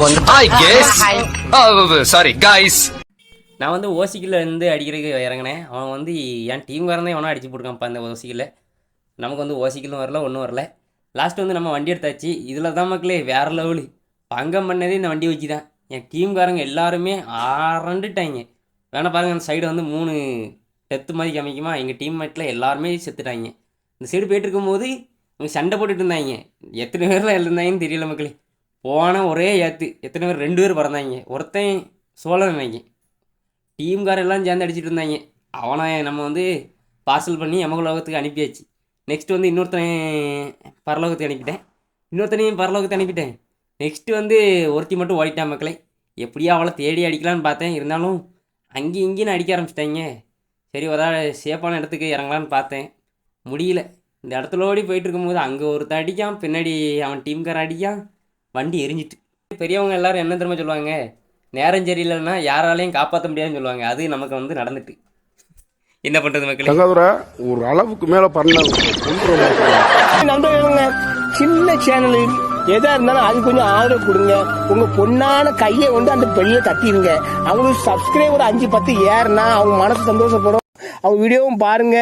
I guess. Oh, sorry, guys. நான் வந்து ஓசிக்கில் இருந்து அடிக்கிறதுக்கு இறங்கினேன். அவன் வந்து என் டீம்காரன் தான் எவனோ அடிச்சு போட்டுருக்கான்ப்பா அந்த ஓசிக்கில். நமக்கு வந்து ஓசிக்கிலும் வரல ஒன்றும் வரல. லாஸ்ட் வந்து நம்ம வண்டி எடுத்தாச்சு. இதில் தான் மக்களே வேறு லெவலு பங்கம் பண்ணதே இந்த வண்டி வச்சு தான். என் டீம்காரங்க எல்லாருமே ஆரண்டுட்டாங்க. வேணா பாருங்க அந்த சைடு வந்து மூணு டெத்து மாதிரி காமிக்குமா? எங்கள் டீம்மேட்டில் எல்லாருமே செத்துட்டாங்க. இந்த சைடு போயிட்டு இருக்கும்போது அவங்க சண்டை போட்டுட்டு இருந்தாங்க. எத்தனை பேரில் இருந்தாங்கன்னு தெரியல மக்களே. போன ஒரே ஏற்று எத்தனை பேர்? ரெண்டு பேர் பிறந்தாங்க. ஒருத்தன் சோழன் நினைங்க டீம்கார எல்லாம் சேர்ந்து அடிச்சிட்டு இருந்தாங்க. அவனை நம்ம வந்து பார்சல் பண்ணி யமகுலோகத்துக்கு அனுப்பியாச்சு. நெக்ஸ்ட் வந்து இன்னொருத்தன் பரலோகத்துக்கு அனுப்பிட்டேன். இன்னொருத்தனையும் பரலோகத்துக்கு அனுப்பிட்டேன். நெக்ஸ்ட்டு வந்து ஒருத்தி மட்டும் ஓடிட்டான் மக்களை. எப்படியோ அவளை தேடி அடிக்கலான்னு பார்த்தேன். இருந்தாலும் அங்கேயும் இங்கேயும் அடிக்க ஆரம்பிச்சிட்டாங்க. சரி ஒரு சேஃபான இடத்துக்கு இறங்கலான்னு பார்த்தேன். முடியல. இந்த இடத்துல ஓடி போயிட்டு இருக்கும்போது அங்கே ஒருத்தன் அடிக்கான். பின்னாடி அவன் டீம்காரன் அடிக்கான். வண்டி எரிஞ்சிட்டு. பெரியவங்க எல்லாரும் என்ன தெரியுமா சொல்லுவாங்க? நேரம் சரியில்லைன்னா யாராலையும் காப்பாற்ற முடியாதுன்னு சொல்லுவாங்க. அது நமக்கு வந்து நடந்துட்டு. என்ன பண்ணுறது மக்களே? ஒரு அளவுக்கு மேல பண்ண சின்ன சேனல் எதா இருந்தாலும் அது கொஞ்சம் ஆதரவு கொடுங்க. உங்க பொண்ணான கையை கொண்டு அந்த பெல்ல தட்டிடுங்க அவங்களுக்கு சப்ஸ்கிரைபர் அஞ்சு பத்து ஏறுனா அவங்க மனசு சந்தோஷப்படும். அவங்க வீடியோவும் பாருங்க.